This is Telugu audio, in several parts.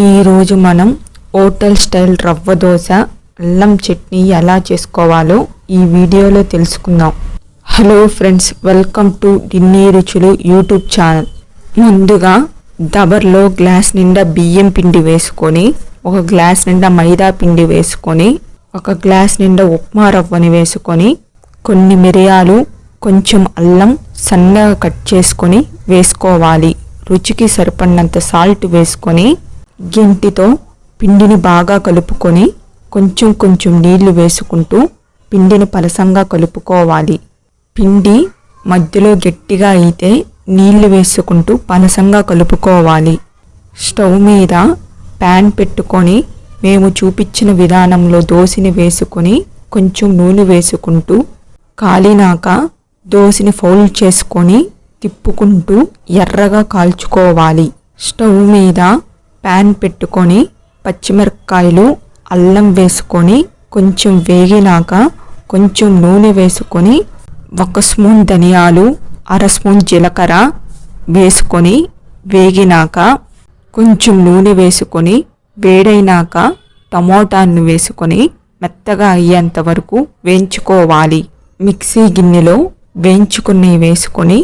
ఈరోజు మనం హోటల్ స్టైల్ రవ్వ దోశ అల్లం చట్నీ ఎలా చేసుకోవాలో ఈ వీడియోలో తెలుసుకుందాం. హలో ఫ్రెండ్స్ వెల్కమ్ టు డిన్నీ రుచులు యూట్యూబ్ ఛానల్. ముందుగా దబర్లో గ్లాస్ నిండా బియ్యం పిండి వేసుకొని ఒక గ్లాస్ నిండా మైదా పిండి వేసుకొని ఒక గ్లాస్ నిండా ఉప్మా రవ్వని వేసుకొని కొన్ని మిరియాలు కొంచెం అల్లం సన్నగా కట్ చేసుకొని వేసుకోవాలి. రుచికి సరిపడినంత సాల్ట్ వేసుకొని గెంటితో పిండిని బాగా కలుపుకొని కొంచెం కొంచెం నీళ్ళు వేసుకుంటూ పిండిని పలసంగా కలుపుకోవాలి. పిండి మధ్యలో గట్టిగా అయితే నీళ్ళు వేసుకుంటూ పలసంగా కలుపుకోవాలి. స్టవ్ మీద ప్యాన్ పెట్టుకొని మేము చూపించిన విధానంలో దోశని వేసుకొని కొంచెం నూనె వేసుకుంటూ కాలినాక దోశని ఫౌల్డ్ చేసుకొని తిప్పుకుంటూ ఎర్రగా కాల్చుకోవాలి. స్టవ్ మీద ప్యాన్ పెట్టుకొని పచ్చిమిరపకాయలు అల్లం వేసుకొని కొంచెం వేగినాక కొంచెం నూనె వేసుకొని ఒక స్పూన్ ధనియాలు అర స్పూన్ జీలకర్ర వేసుకొని వేగినాక కొంచెం నూనె వేసుకొని వేడైనాక టమోటాను వేసుకొని మెత్తగా అయ్యేంత వరకు వేయించుకోవాలి. మిక్సీ గిన్నెలో వేయించుకుని వేసుకొని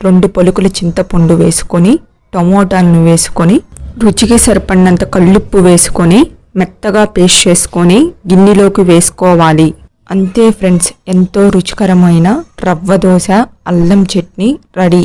రెండు పలుకుల చింతపండు వేసుకొని టమోటాలను వేసుకొని రుచికి సరిపడినంత కళ్ళుప్పు వేసుకొని మెత్తగా పేస్ట్ చేసుకొని గిన్నెలోకి వేసుకోవాలి. అంతే ఫ్రెండ్స్ ఎంతో రుచికరమైన రవ్వ దోశ అల్లం చట్నీ రెడీ.